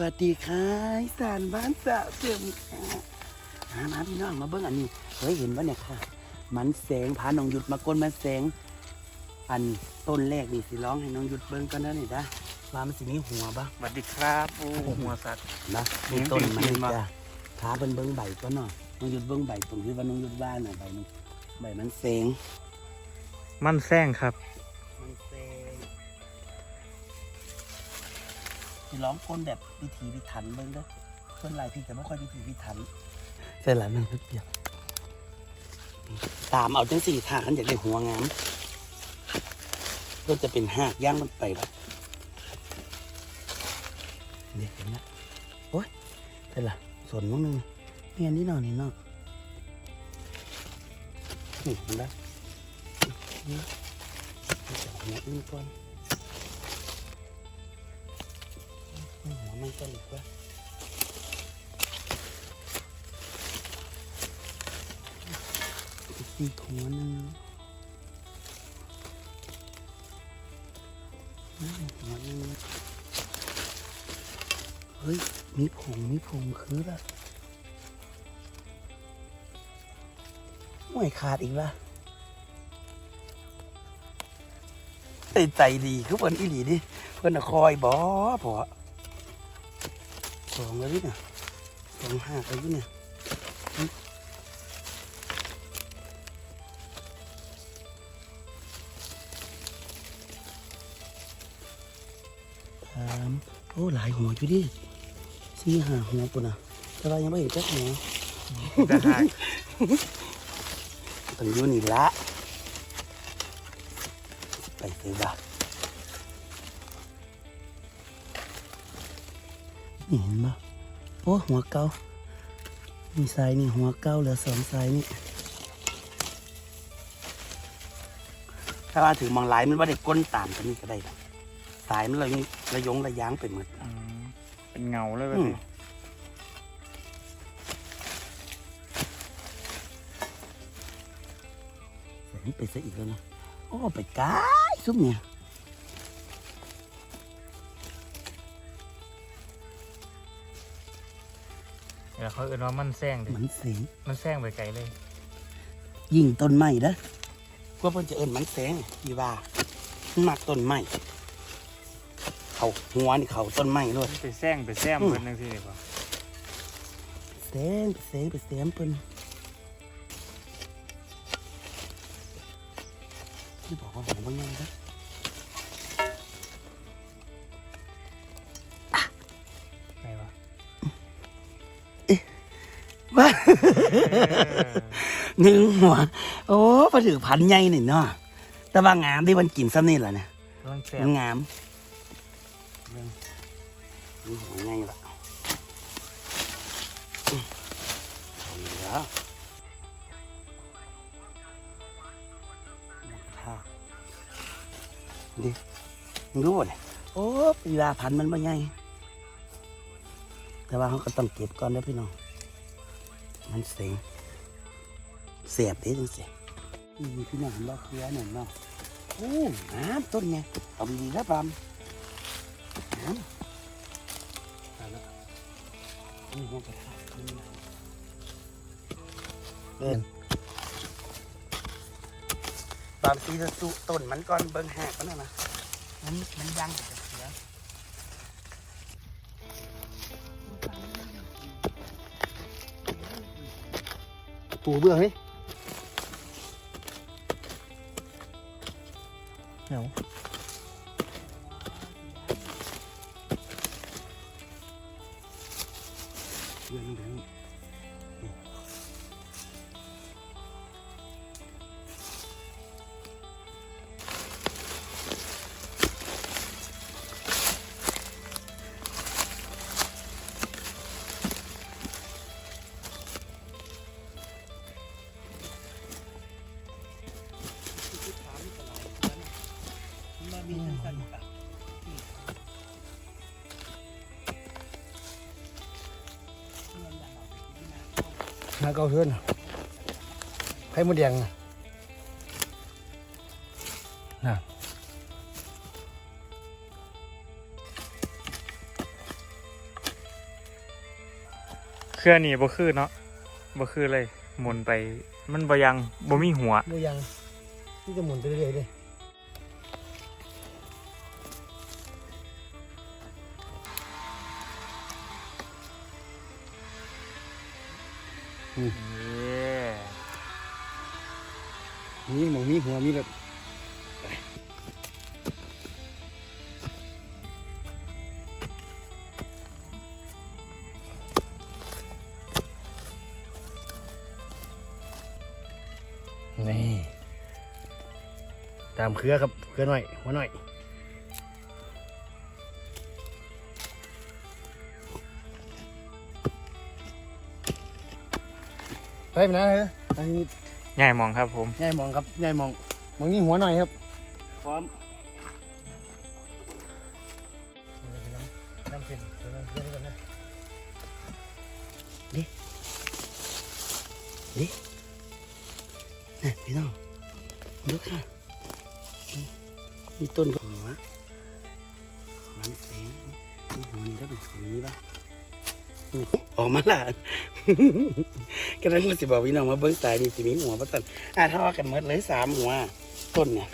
วัสดีค่ะอีสานบ้านสะเสริมค่ะมามาพี่น้องมาเบิ้งอันนี้เฮ้ยเห็นปะเนี่ยค่ะ มันแสงพาน้องหยุดมากลมันแสง อันต้นแรกนี่สิร้องให้น้องหยุดเบิ้งกันนะนี่นะว่ามันสิมีหัวบ้างสวัสดีครับโอ้หัวสัตว์นะเห็มีนต้นมันจริงๆนี่ปะจ้ะพาเบิ้งเบิ้งใบก็เนาะน้องหยุดเบิ้งใบตรงที่ว่าน้องหยุดว่าน่ะใบมันใบมันแสงมันแซงครับ สิร้องก้นแบบพิธีพิถันเบิ้งเด้อเพื่อนหลายพี่แต่ไม่ค่อยพิธีพิถันใส่หลานนึงเดียวตามเอาจังสี่ทางขันอยากได้หัวงามก็จะเป็นหากย่างมันไปแล้วเด็กเห็นนะโอ้ยใส่ละสนมั้งนึงนี่อันนี้เนาะนี่เนาะนี่เห็นไหมนี่จับหัวนี่ก่อน เอาหมันก็หลุดว่าอีกหัวนึงนั่นหัวนึงเฮ้ย มีผง มีผงคือละห่วยขาดอีกละใจดีคือเพิ่นอีหลีดิเพิ่นน่ะคอยบอพอ สองแล้วดิเนี่ยสองห้าไปดิเนี่ยสามโอ้หลายหัวอยู่ดิสี่ห้าหัวปุ่นอะแต่ว่ายังไม่เห็นจักหัวจะหายต้องอยู่นี่ละไปซื้อบ้า นี่เห็นปะโอ้หัวเก่ามีสายนี่หัวเก่าเหลือสองสายนี่ถ้าว่าถือมองหลายมันว่าได้ก้นตามกันนี่ก็ได้นะสายมันเลยระยงระยางไปหมดอืมเป็นเงาเลยแบบอืมนี้เสียงไปซะอีกแล้วนะโอ้ไปไกลซุปเนี่ย เดี๋ยวเขาเอ่นว่ามันแซงดิมันเสียงมันแซงไปไกลเลย ยิงต้นไม้นะกว่าเพิ่นจะเอินมันแสงพี่ว่ามันมักต้นไม้เขาหัวนี่เขาต้นไม้เลยมันไปแซงไปแซมอืมเพิ่นจังซี่ดีกว่าแสงไปแสงไปแสงเพิ่นที่บอกว่าของบางอย่างนะ หนึ่งหัว โอ้ปลาถือพันใหญ่นี่เนาะแต่ว่างามที่มันกินซ้ำนี่แหละเนี่ยกำลังแซมัมนงามเบิ่งนี่หัวใหญ่ละอืมเอาอีกแล้วท่าดิมึงรู้บ่เนี่ยโอ้ปีลาพันธุ์มันไม่ใหญ่แต่ว่าเขาก็ต้องเก็บก่อนนะพี่น้อง มันเสียง เสียบเด้จังเสียนี่พี่น้องเห็นบ่เคลียร์หน่อยเนาะโอ้น้ำต้นไงเอาดีๆนะปามน้ำเอาละนี่มันกระทะนี่นะเดินปามซีจะสุต้นมันก่อนเบิ่งแหกมันนะนะมันมันยังจะเสียปูเบื่อไหม เหาเกาเทือนไข่มดแดงน่ะน่ะเครือนี่บ่คือเนาะบ่คือเลยหมุนไป มันบ่ยังบ่มีหัวโมยังที่จะหมุนไปเรื่อยๆเลย เย้มีหมูมีหัวมีแบบนี่ ตามเครือครับ เครือหน่อย หัวหน่อย ไปไปนะเฮ้ยอันนี้ใหญ่มองครับผมยายมองครับยายมองมองนี่หัวหน่อยครับพร้อม ออกมาละกำลังว่าสิบอกพี่น้องว่าเบิ้งตายนี่สิมีหัวปะตันอะทอกันหมดเลยสามหัว ต้นเนี่ย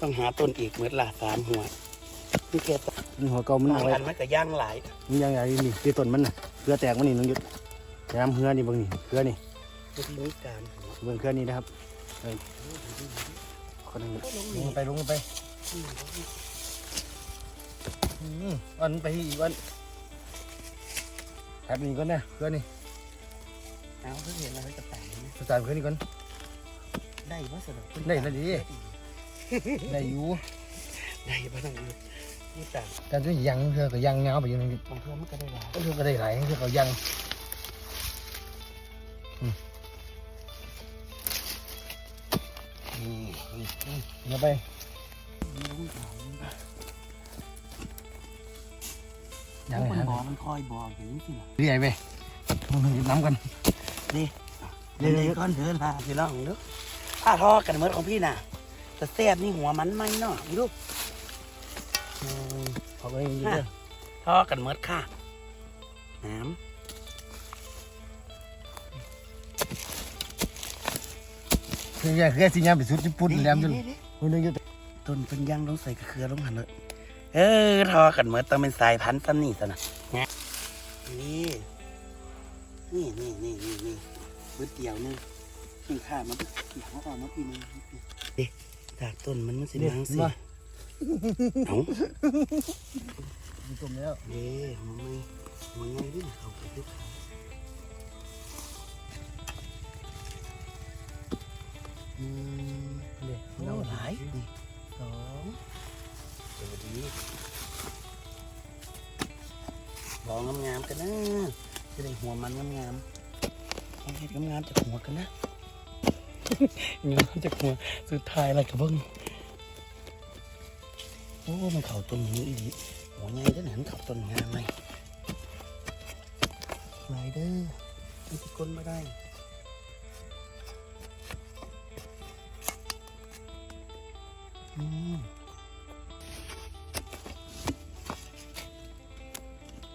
ต้องหาต้นอีกหมดละสามหัวนี่แค่ต้นนี่หัวเก่ามันบางเอาไว้อันมันก็ย่างหลายมันยังไงนี่คือต้นมันน่ะเครือแตกมันนี่น้องยุดน้ำเฮือนี่เบางนี่เครือนี่วิธีนี้การหัวเบิ่งเครือนี่นะครับเอ้ยคนหนึงลงไปลงไปอืมอันไปอีกวันแอ บนี้ก่อนนะเครือนี่เอาเพิ่งเห็นอะไรกับแต่งนะสตาร์ทเครือนี่ก่อน ได้ปะสำหรับได้ได้ดิได้อยู่ได้ปะนั่งดูนี่แต่แต่ถ้ายังเครือก็ยังเงาไปอยู่น้องยุดบางเพื่อนมันก็ได้หลายก็คือก็ได้หลายคือเขายังอืมนี่นี่นี่เดี๋ยวไป ยังมันไงบอกมันคอยบอกอย่างนี้สินะเรียกไปมึงหยิบน้ำกันนี่เดี๋ยวก้อนเดินลาพี่น้องดูถ้าทอกันเมื่อของพี่น่ะแต่แซ่บนี่หัวมันไหมเนาะดูอืมเขาไปยิงเด้อทอกันเมื่อค่ะน้คือแค่คือสิยามไปสุดญี่ปุ่นำแล้วจนนี่มึงนึกอยู่ๆต้นเป็นย่างต้องใส่กระเคือลงหันเลย เออทอกันเมื่อต้องเป็นสายพันธุ์ซ้ำนี่สนะนี่นี่นี่นี่นี่นี่บึดเดียวนึงนี่ข้ามันเดียวออกมาพี่นึงเด็กจากต้นมันมันสิมังสิมาเอาจมแล้วเด้มันไม่มันไงดิเขาไปดูเขาอืมเด็กโอ้หลายสอง สวัสดีบอกงามๆกันนะจะได้หัวมันงามๆเอาเห็ดงามๆจากหัวกันนะงามจากหัวสุดท้ายแล้วกับเบิ้งโอ้มันเข่าต้นนี้อีดีหัวใหญ่ได้ไหนมันเข่าต้นงามไหมไหลเด้อมันสิก้นไม่ได้อืม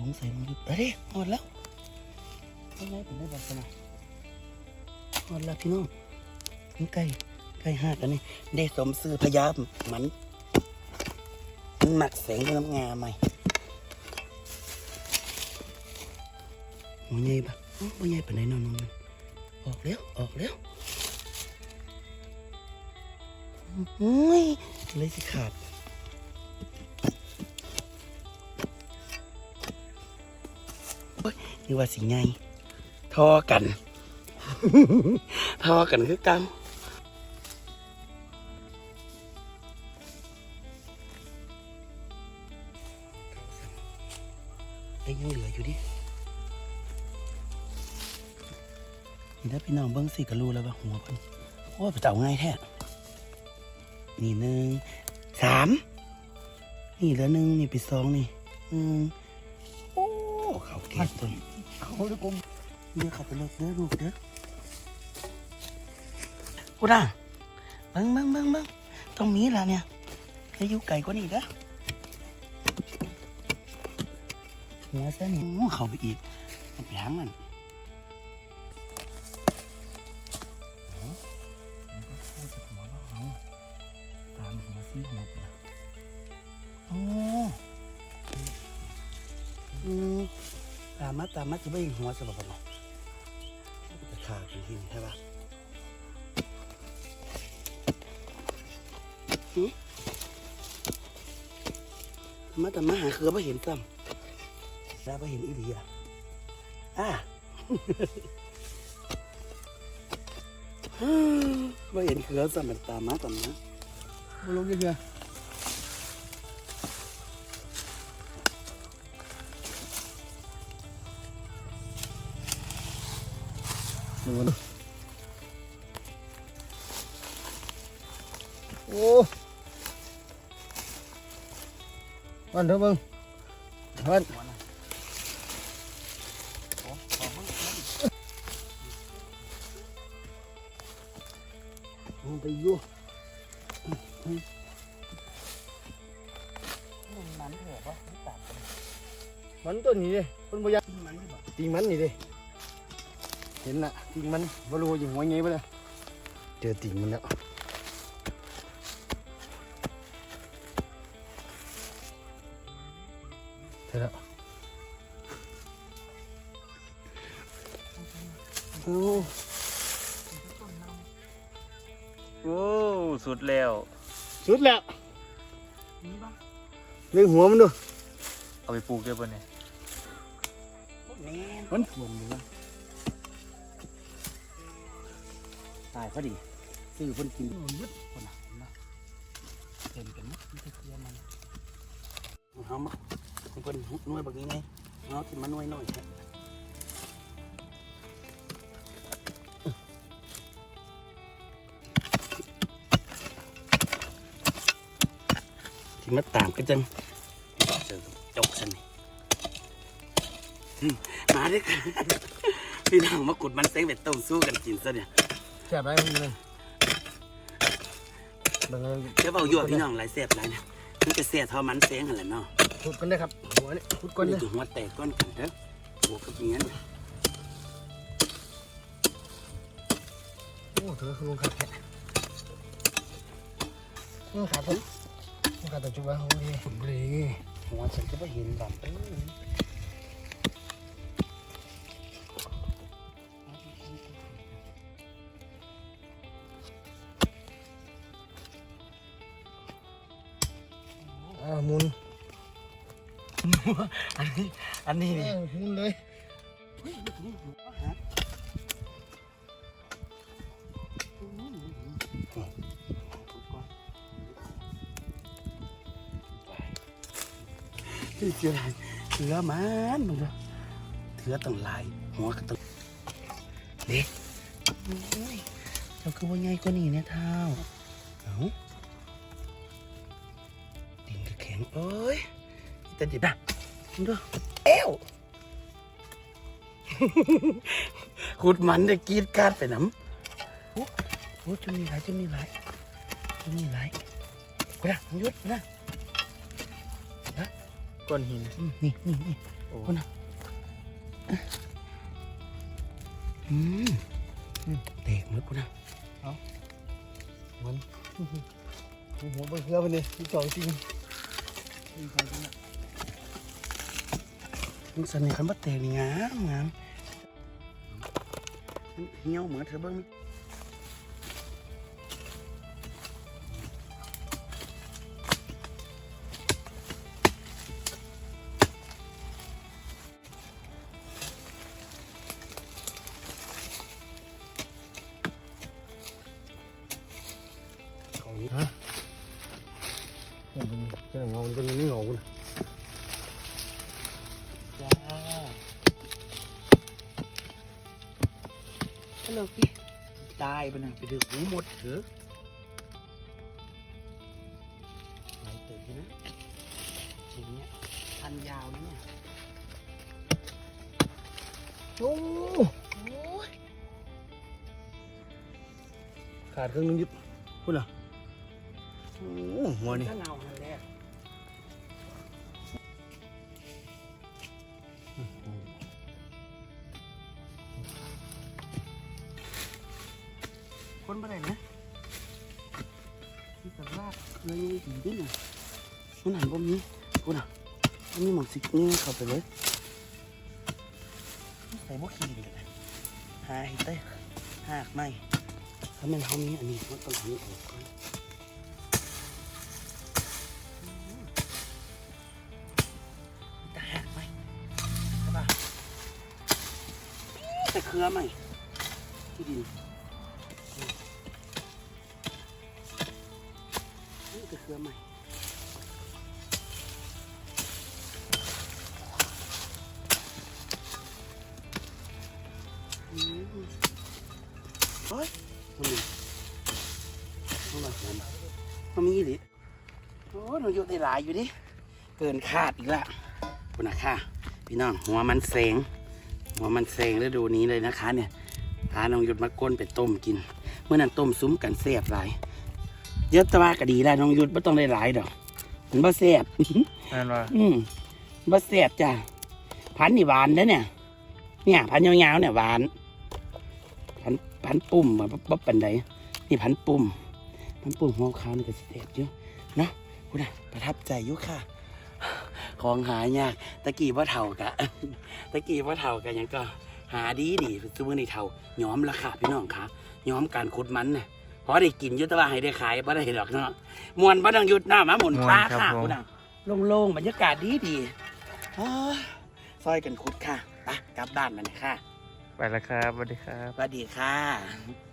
สงสัยมันหยุดเอ้ยหมดแล้วไม่ไงผมได้บอกกันนะหมดแล้วพี่น้องมันใกล้ใกล้ห้ากันนี่ได้สมซื้อพยามมันมันหมักแสงด้วยน้ำงาใหม่หัวใหญ่ปะหัวใหญ่ปะไหนนอนนอนออกแล้วออกแล้วอุ้ยเลยสิขาด นี่ว่าสิไงทอกัน ทอกันคือกันไอ้ยังเหลืออยู่ดินี่ถ้าพี่น้องเบิ้งสิก็รู้แล้วว่าหัวเพิ่นโอ้ยไปเต่าง่ายแท้ นี่หนึ่งสาม นี่เหลือหนึ่งนี่ไปสองนี่หนึ่ง เขาเก็บต้นเขาจะกลมเดี๋ยวเขาไปเลิกเด้อลูกเด้อกูด่าเบิ้งเบิ้งเบิ้งเบิ้งตรงนี้ล่ะเนี่ยให้ยู่ไกลกว่านี้เด้อหัวซะนี่โอ้เขาไปอีกไปหางมัน จะไม่เห็นหัวสบายเนาะจะขาดกันทีใช่ปะหือมาแต่มาหาคือไม่เห็นซ้ำแล้วไม่เห็นอีหลีอะอะไม่เห็นคือซ้ำมันตามมาตามมามาลงเยอะๆดูดูโอ้วันเถอะเบิ่งวันลง ไปอยู่มันเถอะวะไม่ตัดกันมันตัวนี้ เลยคนบ่อยากมันไม่บอกตีมันนี่เลยเห็นละตีมันบ่รู้อยู่หัวไงบ่ล่ะเจอตีมันแล้วเท่าแล้วโอ้โอ้สุดแล้ว สุดแล้วนี่บ้างเลี้ยงหัวมันดู เอาไปปลูกได้ป่ะเนี่ยแน่นมันรวมอยู่วะายพอดีซื้อเพิ่นกินยึดคนน่ะนะเต็มกันมดมันจะเคลียมันเอามาให้เพิ่นหน่วยบักนี้ไงเอาขึ้นมาหน่วยหน่อยครับที่มาตามกันจังเจอกับจกสันนี่อืมมาด้วยกันพี่น้องมากดมันเซ็งเป็ดต้มสู้กันกินซะเนี่ย แซ่บไรมันเลยเบิ่งเลยเดี๋ยวเบาอยู่พี่น้องหลายแสบหลายเนี่ยมันจะแสบเท่ามันเซ็งหันแหละเนาะขุดกันได้ครับหัวนี่ขุดก่อนเลยนี่คือหัวแตกก้อนกันเด้อหัวกับเงี้ยนโอ้เธอคือลงขาดแค่ลงขาดผมลงขาดตัวจุ๊บว่าโอ้ยผมเลยหัวฉันก็ไม่เห็นดำเอ้ยอ่ อันนี้เอนี่อหมุนเลยเฮ้ยนี่นี่หัวหาที่เสือเสือมันมึงเด้อเสือต้องหลาย หัวก็ต้องเด็กโอ้ยเจ้าคือว่าใหญ่กว่านี้เนี่ยเท้าเอาติ่งก็แข็งโอ้ยแต่เดี๋ยวนะมึงดู เอวขุดมันจะกรีดกราดไปน้ำโอ้โหจะมีหลายจะมีหลายจะมีหลายกูนะมึงหยุดนะก้อนหินอืมนี่นี่นี่โอ้กูนะอืมอืมเตกมือกูนะมันหัวไปเพื่อมันนี่ที่จ่องจริง มึงเสน่ห์คันบ่เตกนี่งามงามเหี่ยวเหมือนเธอเบิ้งายไปนะไปถือหูหมดเถอะไหนเตะนะทีเนี้ยพันยาวเนี่ยโอ้ขาดเครื่องนึงยิบคุณอะโอ้หัวนี่ก็เงาหันแรก คนบ่ได้นะนี่แต่ว่าเลยยังดีด้วยนะมันหันบ่มีกูน่ะมันมีหมองสิเงี้ยเข้าไปเลยใส่บ่ขี้ดีเลยหาให้เต้หากไม่ถ้ามันเขามีอันนี้มันต้องหันออกก่อนแต่เครือไหมที่ดิน เฮ้ยทำไมทำไมมันมันมีดิโอ้หนูอยู่ในหลายอยู่ดิ เกินคาดอีกแล้วคุณนะค่ะ พี่น้องหัวมันเสงหัวมันเสงฤดูนี้เลยนะคะ เนี่ยพาน้องหยุดมาก้นไปต้มกิน เมื่อนั้นต้มซุ้มกันแซ่บหลายเยอะแตะว่าก็ดีแล้วน้องยุทธไม่ต้องได้หลายดอกมันบ่แซ่บนั่นว่าอืมบ่แซ่บจ้ะพันธุ์นี่หวานเด้อเนี่ย เนี่ยพันธุ์ยาวๆเนี่ยหวาน พันธุ์พันธุ์ปุ่มบ่บ่ปันใดนี่พันธุ์ปุ่มพันธุ์ปุ่มหัวขาวนี่ก็สิแซ่บอยู่เนาะคุณน่ะประทับใจอยู่ค่ะ ของหายากตะกี้ว่าเท่ากะตะกี้ว่าเท่ากะยังก็หาดีดีซื้อมือในเท่าย้อมราคาพี่น้องค่ะย้อมการขุดมันน่ะพอได้กินอยุตว่าให้ได้ขายบ่ได้ดอกเนาะมวนบ่ต้องหยุดหน้ามาหมุนปลาค่ะคุณน่ะโล่งๆบรรยากาศดีดีๆอ้ายซอยกันขุดค่ะไปกลับบ้านมาเลยค่ะ ไปแล้วครับสวัสดีครับ สวัสดีค่ะ